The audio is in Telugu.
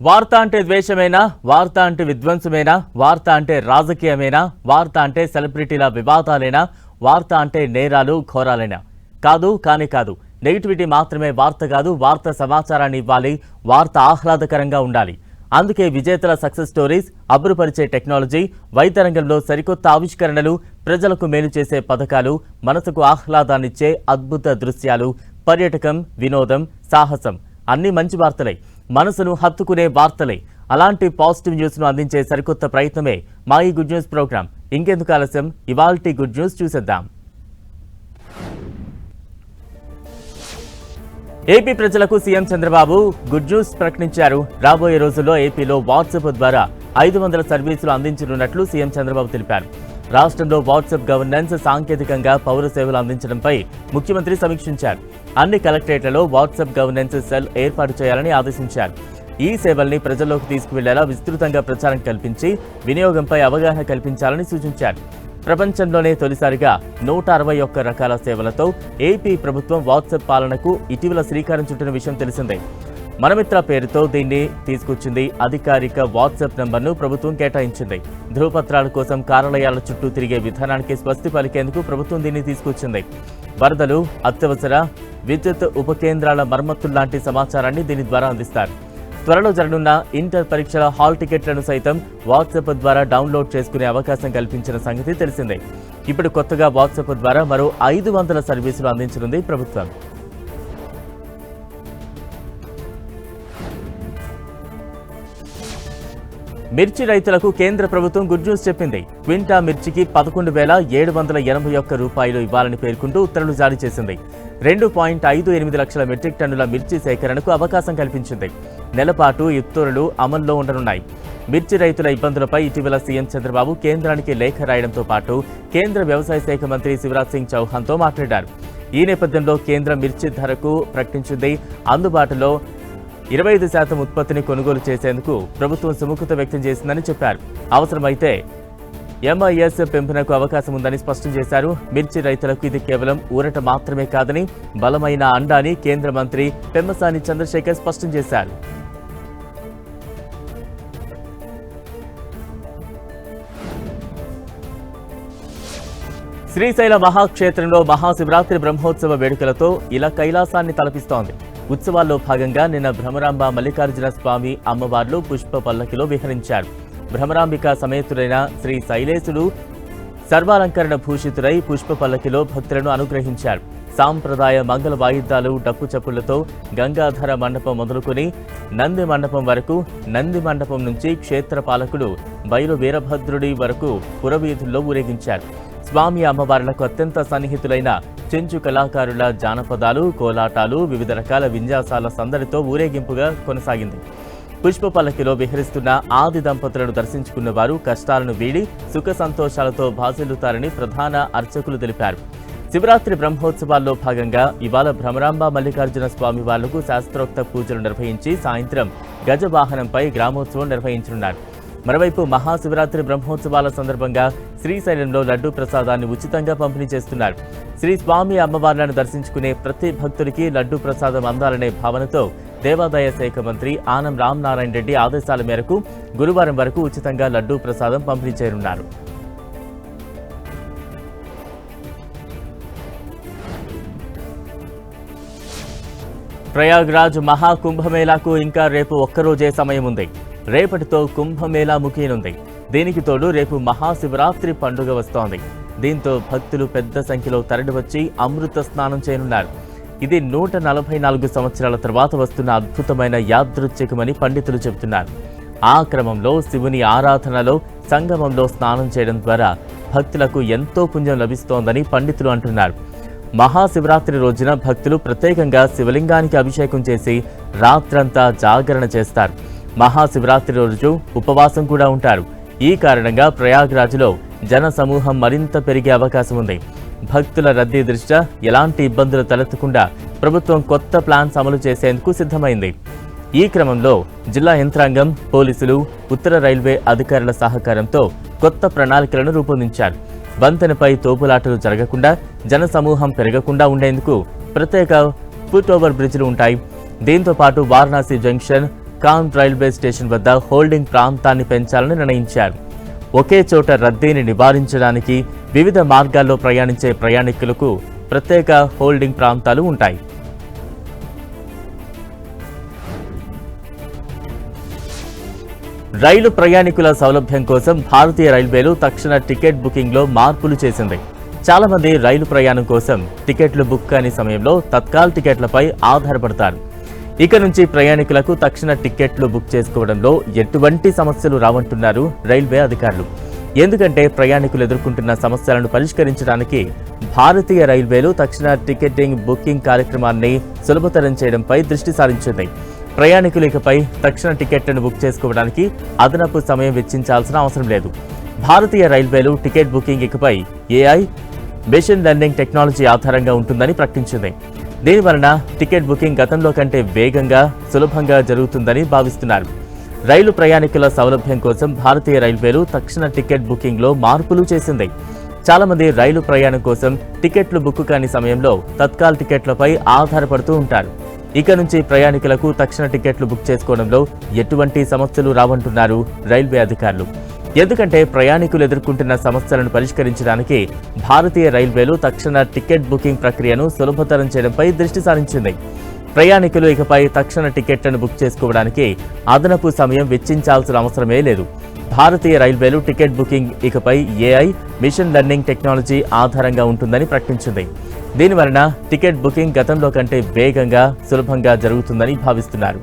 వార్త అంటే ద్వేషమేనా? వార్త అంటే విధ్వంసమేనా? వార్త అంటే రాజకీయమేనా? వార్త అంటే సెలబ్రిటీల వివాదాలేనా? వార్త అంటే నేరాలు ఘోరాలేనా? కాదు కానీ కాదు. నెగిటివిటీ మాత్రమే వార్త కాదు వార్త సమాచారాన్ని ఇవ్వాలి వార్త ఆహ్లాదకరంగా ఉండాలి. అందుకే విజేతల సక్సెస్ స్టోరీస్ అబ్బురుపరిచే టెక్నాలజీ వైద్య రంగంలో సరికొత్త ఆవిష్కరణలు ప్రజలకు మేలు చేసే పథకాలు మనసుకు ఆహ్లాదాన్నిచ్చే అద్భుత దృశ్యాలు పర్యటకం వినోదం సాహసం. అన్ని మంచి వార్తలే. మనసును హత్తుకునే వార్తలే. అలాంటి పాజిటివ్ న్యూస్ను అందించే సరికొత్త ప్రయత్నమే మా ఈ గుడ్ న్యూస్ ప్రోగ్రాం. ఇంకెందుకు ఆలస్యం? ఇవాల్టి గుడ్ న్యూస్ చూసేద్దాం. ఏపీ ప్రజలకు సీఎం చంద్రబాబు గుడ్ న్యూస్ ప్రకటించారు. రాబోయే రోజుల్లో ఏపీలో వాట్సాప్ ద్వారా ఐదు వందల సర్వీసులు అందించనున్నట్లు సీఎం చంద్రబాబు తెలిపారు. రాష్ట్రంలో వాట్సాప్ గవర్నెన్స్ సాంకేతికంగా పౌర సేవలు అందించడంపై ముఖ్యమంత్రి సమీక్షించారు. అన్ని కలెక్టరేట్లలో వాట్సాప్ గవర్నెన్స్ సెల్ ఏర్పాటు చేయాలని ఆదేశించారు. ఈ సేవల్ని ప్రజల్లోకి తీసుకువెళ్ళేలా విస్తృతంగా ప్రచారం కల్పించి వినియోగంపై అవగాహన కల్పించాలని సూచించారు. ప్రపంచంలోనే తొలిసారిగా నూట అరవై ఒక్క రకాల సేవలతో ఏపీ ప్రభుత్వం వాట్సాప్ పాలనకు ఇటీవల శ్రీకారం చుట్టిన విషయం తెలిసిందే. మనమిత్ర పేరుతో దీన్ని తీసుకొచ్చింది అధికారిక వాట్సాప్ నంబర్ను ప్రభుత్వం కేటాయించింది. ధృవపత్రాల కోసం కార్యాలయాల చుట్టూ తిరిగే విధానానికి స్వస్తి పలికేందుకు ప్రభుత్వం దీన్ని తీసుకొచ్చింది. వరదలు అత్యవసర విద్యుత్ ఉపకేంద్రాల మరమ్మతుల్లాంటి సమాచారాన్ని దీని ద్వారా అందిస్తారు. త్వరలో జరగనున్న ఇంటర్ పరీక్షల హాల్ టికెట్లను సైతం వాట్సాప్ ద్వారా డౌన్లోడ్ చేసుకునే అవకాశం కల్పించిన సంగతి తెలిసిందే. ఇప్పుడు కొత్తగా వాట్సాప్ ద్వారా మరో ఐదు వందల సర్వీసులు అందించనుంది ప్రభుత్వం. మిర్చి రైతులకు కేంద్ర ప్రభుత్వం గుడ్ న్యూస్ చెప్పింది. క్వింటా మిర్చికి పదకొండు వేల ఏడు వందల ఎనభై ఒక్క రూపాయలు ఇవ్వాలని పేర్కొంటూ ఉత్తర్వులు జారీ చేసింది. రెండు పాయింట్ ఐదు ఎనిమిది లక్షల మెట్రిక్ టన్నుల మిర్చి సేకరణకు అవకాశం కల్పించింది. నెలపాటు ఈ ఉత్తర్వులు అమల్లో ఉండనున్నాయి. మిర్చి రైతుల ఇబ్బందులపై ఇటీవల సీఎం చంద్రబాబు కేంద్రానికి లేఖ రాయడంతో పాటు కేంద్ర వ్యవసాయ శాఖ మంత్రి శివరాజ్ సింగ్ చౌహాన్తో మాట్లాడారు. ఈ నేపథ్యంలో కేంద్రం మిర్చి ధరకు ప్రకటించింది. అందుబాటులో ఇరవై ఐదు శాతం ఉత్పత్తిని కొనుగోలు చేసేందుకు ప్రభుత్వం సుముఖత వ్యక్తం చేసిందని చెప్పారు. అవసరమైతే ఎంఐఎస్ పెంపునకు అవకాశం ఉందని స్పష్టం చేశారు. మిర్చి రైతులకు ఇది కేవలం ఊరట మాత్రమే కాదని బలమైన అండాని కేంద్ర మంత్రి పెమ్మసాని చంద్రశేఖర్ స్పష్టం చేశారు. శ్రీశైల మహాక్షేత్రంలో మహాశివరాత్రి బ్రహ్మోత్సవ వేడుకలతో ఇలా కైలాసాన్ని తలపిస్తోంది. ఉత్సవాల్లో భాగంగా నిన్న భ్రమరాంబ మల్లికార్జున స్వామి అమ్మవార్లు పుష్ప పల్లకిలో విహరించారు. భ్రమరాంబిక సమేతుడైన శ్రీ శైలేశుడు సర్వాలంకరణ భూషితుడై పుష్ప పల్లకిలో భక్తులను అనుగ్రహించారు. సాంప్రదాయ మంగళ వాయిద్యాలు డప్పు చప్పులతో గంగాధర మండపం మొదలుకొని నంది మండపం వరకు నంది మండపం నుంచి క్షేత్ర పాలకుడు బయలు వీరభద్రుడి వరకు పురవీధుల్లో ఊరేగించారు. స్వామి అమ్మవార్లకు అత్యంత సన్నిహితులైన చెంచు కళాకారుల జానపదాలు కోలాటాలు వివిధ రకాల విన్యాసాల సందడితో ఊరేగింపుగా కొనసాగింది. పుష్ప పల్లకిలో విహరిస్తున్న ఆది దంపతులను దర్శించుకున్న వారు కష్టాలను వీడి సుఖ సంతోషాలతో భాసిల్లుతారని ప్రధాన అర్చకులు తెలిపారు. శివరాత్రి బ్రహ్మోత్సవాల్లో భాగంగా ఇవాళ భ్రమరాంబ మల్లికార్జున స్వామి వాళ్ళకు శాస్త్రోక్త పూజలు నిర్వహించి సాయంత్రం గజవాహనంపై గ్రామోత్సవం నిర్వహించనున్నారు. మరోవైపు మహాశివరాత్రి బ్రహ్మోత్సవాల సందర్భంగా శ్రీశైలంలో లడ్డూ ప్రసాదాన్ని ఉచితంగా పంపిణీ చేస్తున్నారు. శ్రీ స్వామి అమ్మవార్లను దర్శించుకునే ప్రతి భక్తుడికి లడ్డూ ప్రసాదం అందాలనే భావనతో దేవాదాయ శాఖ మంత్రి ఆనం రామనారాయణ రెడ్డి ఆదేశాల మేరకు గురువారం వరకు ఉచితంగా లడ్డూ ప్రసాదం పంపిణీ చేయనున్నారు. ప్రయాగ్రాజ్ మహాకుంభమేళాకు ఇంకా రేపు ఒక్కరోజే సమయం ఉంది రేపటితో కుంభమేళా ముగియనుంది. దీనికి తోడు రేపు మహాశివరాత్రి పండుగ వస్తోంది. దీంతో భక్తులు పెద్ద సంఖ్యలో తరలివచ్చి అమృత స్నానం చేయనున్నారు. ఇది నూట నలభై నాలుగు సంవత్సరాల తర్వాత వస్తున్న అద్భుతమైన యాదృచ్ఛికమని పండితులు చెబుతున్నారు. ఆ క్రమంలో శివుని ఆరాధనలో సంగమంలో స్నానం చేయడం ద్వారా భక్తులకు ఎంతో పుణ్యం లభిస్తోందని పండితులు అంటున్నారు. మహాశివరాత్రి రోజున భక్తులు ప్రత్యేకంగా శివలింగానికి అభిషేకం చేసి రాత్రంతా జాగరణ చేస్తారు. మహాశివరాత్రి రోజు ఉపవాసం కూడా ఉంటారు. ఈ కారణంగా ప్రయాగ్రాజ్లో జన సమూహం మరింత పెరిగే అవకాశం ఉంది. భక్తుల రద్దీ దృష్ట్యా ఎలాంటి ఇబ్బందులు తలెత్తకుండా ప్రభుత్వం కొత్త ప్లాన్స్ అమలు చేసేందుకు సిద్ధమైంది. ఈ క్రమంలో జిల్లా యంత్రాంగం పోలీసులు ఉత్తర రైల్వే అధికారుల సహకారంతో కొత్త ప్రణాళికలను రూపొందించారు. వంతెనపై తోపులాటలు జరగకుండా జన సమూహం పెరగకుండా ఉండేందుకు ప్రత్యేక ఫుట్ ఓవర్ బ్రిడ్జ్లు ఉంటాయి. దీంతో పాటు వారణాసి జంక్షన్ కాన్ రైల్వే స్టేషన్ వద్ద హోల్డింగ్ ప్రాంతాన్ని పెంచాలని నిర్ణయించారు. ఒకే చోట రద్దీని నివారించడానికి వివిధ మార్గాల్లో ప్రయాణించే ప్రయాణికులకు ప్రత్యేక హోల్డింగ్ ప్రాంతాలు ఉంటాయి. రైలు ప్రయాణికుల సౌలభ్యం కోసం భారతీయ రైల్వేలు తక్షణ టికెట్ బుకింగ్లో మార్పులు చేసింది. చాలామంది రైలు ప్రయాణం కోసం టికెట్లు బుక్ కాని సమయంలో తత్కాల్ టికెట్లపై ఆధారపడతారు. ఇక నుంచి ప్రయాణికులకు తక్షణ టిక్కెట్లు బుక్ చేసుకోవడంలో ఎటువంటి సమస్యలు రావంటున్నారు రైల్వే అధికారులు. ఎందుకంటే ప్రయాణికులు ఎదుర్కొంటున్న సమస్యలను పరిష్కరించడానికి భారతీయ రైల్వేలు తక్షణ టికెటింగ్ బుకింగ్ కార్యక్రమాన్ని సులభతరం చేయడంపై దృష్టి సారించింది. ప్రయాణికులు ఇకపై తక్షణ టికెట్లను బుక్ చేసుకోవడానికి అదనపు సమయం వెచ్చించాల్సిన అవసరం లేదు. భారతీయ రైల్వేలు టికెట్ బుకింగ్ ఇకపై ఏఐ మెషిన్ లెర్నింగ్ టెక్నాలజీ ఆధారంగా ఉంటుందని ప్రకటించింది. దీనివలన టికెట్ బుకింగ్ గతంలో కంటే వేగంగా సులభంగా జరుగుతుందని భావిస్తున్నారు. రైలు ప్రయాణికుల సౌలభ్యం కోసం భారతీయ రైల్వేలు తక్షణ టికెట్ బుకింగ్లో మార్పులు చేసింది. చాలామంది రైలు ప్రయాణం కోసం టికెట్లు బుక్ కాని సమయంలో తత్కాల్ టికెట్లపై ఆధారపడుతూ ఉంటారు. ఇక నుంచి ప్రయాణికులకు తక్షణ టికెట్లు బుక్ చేసుకోవడంలో ఎటువంటి సమస్యలు రావంటున్నారు రైల్వే అధికారులు. ఎందుకంటే ప్రయాణికులు ఎదుర్కొంటున్న సమస్యలను పరిష్కరించడానికి భారతీయ రైల్వేలు తక్షణ టికెట్ బుకింగ్ ప్రక్రియను సులభతరం చేయడంపై దృష్టి సారించింది. ప్రయాణికులు ఇకపై తక్షణ టికెట్లను బుక్ చేసుకోవడానికి అదనపు సమయం వెచ్చించాల్సిన అవసరమే లేదు. భారతీయ రైల్వేలు టికెట్ బుకింగ్ ఇకపై ఏఐ మిషన్ లెర్నింగ్ టెక్నాలజీ ఆధారంగా ఉంటుందని ప్రకటించింది. దీనివలన టికెట్ బుకింగ్ గతంలో కంటే వేగంగా సులభంగా జరుగుతుందని భావిస్తున్నారు.